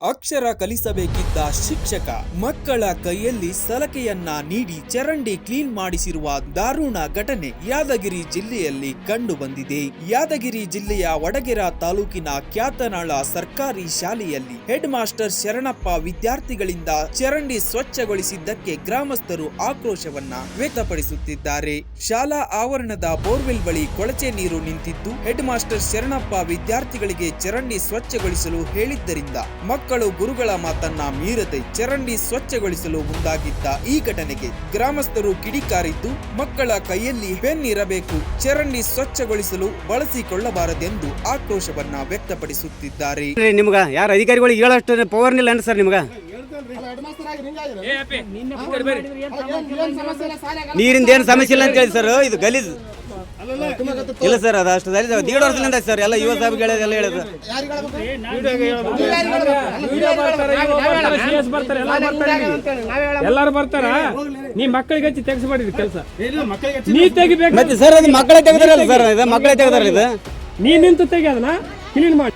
ಅಕ್ಷರ ಕಲಿಸಬೇಕಿದ್ದ ಶಿಕ್ಷಕ ಮಕ್ಕಳ ಕೈಯಲ್ಲಿ ಸಲಕೆಯನ್ನ ನೀಡಿ ಚರಂಡಿ ಕ್ಲೀನ್ ಮಾಡಿಸಿರುವ ದಾರುಣ ಘಟನೆ ಯಾದಗಿರಿ ಜಿಲ್ಲೆಯಲ್ಲಿ ಕಂಡು ಬಂದಿದೆ ಯಾದಗಿರಿ ಜಿಲ್ಲೆಯ ವಡಗೆರ ತಾಲೂಕಿನ ಖ್ಯಾತನಾಳ ಸರ್ಕಾರಿ ಶಾಲೆಯಲ್ಲಿ ಹೆಡ್ ಮಾಸ್ಟರ್ ಶರಣಪ್ಪ ವಿದ್ಯಾರ್ಥಿಗಳಿಂದ ಚರಂಡಿ ಸ್ವಚ್ಛಗೊಳಿಸಿದ್ದಕ್ಕೆ ಗ್ರಾಮಸ್ಥರು ಆಕ್ರೋಶವನ್ನ ವ್ಯಕ್ತಪಡಿಸುತ್ತಿದ್ದಾರೆ. ಶಾಲಾ ಆವರಣದ ಬೋರ್ವೆಲ್ ಬಳಿ ಕೊಳಚೆ ನೀರು ನಿಂತಿದ್ದು ಹೆಡ್ ಮಾಸ್ಟರ್ ಶರಣಪ್ಪ ವಿದ್ಯಾರ್ಥಿಗಳಿಗೆ ಚರಂಡಿ ಸ್ವಚ್ಛಗೊಳಿಸಲು ಹೇಳಿದ್ದರಿಂದ ಮಕ್ಕಳು ಗುರುಗಳ ಮಾತನ್ನ ಮೀರದೆ ಚರಂಡಿ ಸ್ವಚ್ಛಗೊಳಿಸಲು ಮುಂದಾಗಿದ್ದ ಈ ಘಟನೆಗೆ ಗ್ರಾಮಸ್ಥರು ಕಿಡಿಕಾರಿದ್ದು ಮಕ್ಕಳ ಕೈಯಲ್ಲಿ ಪೆನ್ ಇರಬೇಕು ಚರಂಡಿ ಸ್ವಚ್ಛಗೊಳಿಸಲು ಬಳಸಿಕೊಳ್ಳಬಾರದೆಂದು ಆಕ್ರೋಶವನ್ನ ವ್ಯಕ್ತಪಡಿಸುತ್ತಿದ್ದಾರೆ. ನಿಮ್ಗ ಯಾರ ಯಾರು ಅಧಿಕಾರಿಗಳಿಗೆ ಹೇಳಷ್ಟು ಪವರ್ ಇಲ್ಲ ಸರ್ ನಿಮ್ಗ? ನೀರಿಂದ ಏನು ಸಮಸ್ಯೆ ಇಲ್ಲ ಅಂತ ಹೇಳಿ ಸರ್ ಇದು ಗಲೀಜ್. ಇಲ್ಲ ಸರ್ ಅದು ಅಷ್ಟು ಸರಿ ದೀಡ್ ವರ್ಷದಿಂದ ಸರ್ ಎಲ್ಲ ಯುವ ಸಾಹೇಬ್ ಎಲ್ಲ ಹೇಳಿದ್ರು. ಎಲ್ಲಾರು ಬರ್ತಾರ? ನೀ ಮಕ್ಕಳಿಗೆ ಹಚ್ಚಿ ತೆಗಿಸ್ಬೇಡಿ ಕೆಲಸ. ನೀ ತೆಗಿಬೇಕು. ಮತ್ತೆ ಸರ್ ಅದು ಮಕ್ಕಳೇ ತೆಗ್ದಾರಲ್ಲ ಸರ್ ಇದು ಮಕ್ಕಳೇ ತೆಗ್ದಾರಲ್ಲ ಇದು. ನೀ ನಿಂತು ತೆಗಿಯೋದನ್ನ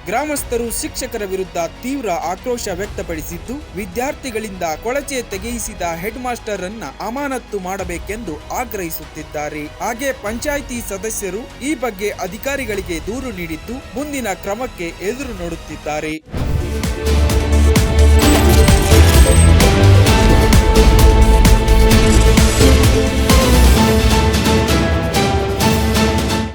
ಗ್ರಾಮಸ್ಥರು ಶಿಕ್ಷಕರ ವಿರುದ್ಧ ತೀವ್ರ ಆಕ್ರೋಶ ವ್ಯಕ್ತಪಡಿಸಿದ್ದು, ವಿದ್ಯಾರ್ಥಿಗಳಿಂದ ಕೊಳಚೆ ತೆಗೆಯಿಸಿದ ಹೆಡ್ ಮಾಸ್ಟರ್ ಅನ್ನ ಅಮಾನತ್ತು ಮಾಡಬೇಕೆಂದು ಆಗ್ರಹಿಸುತ್ತಿದ್ದಾರೆ. ಹಾಗೆ ಪಂಚಾಯಿತಿ ಸದಸ್ಯರು ಈ ಬಗ್ಗೆ ಅಧಿಕಾರಿಗಳಿಗೆ ದೂರು ನೀಡಿದ್ದು, ಮುಂದಿನ ಕ್ರಮಕ್ಕೆ ಎದುರು ನೋಡುತ್ತಿದ್ದಾರೆ.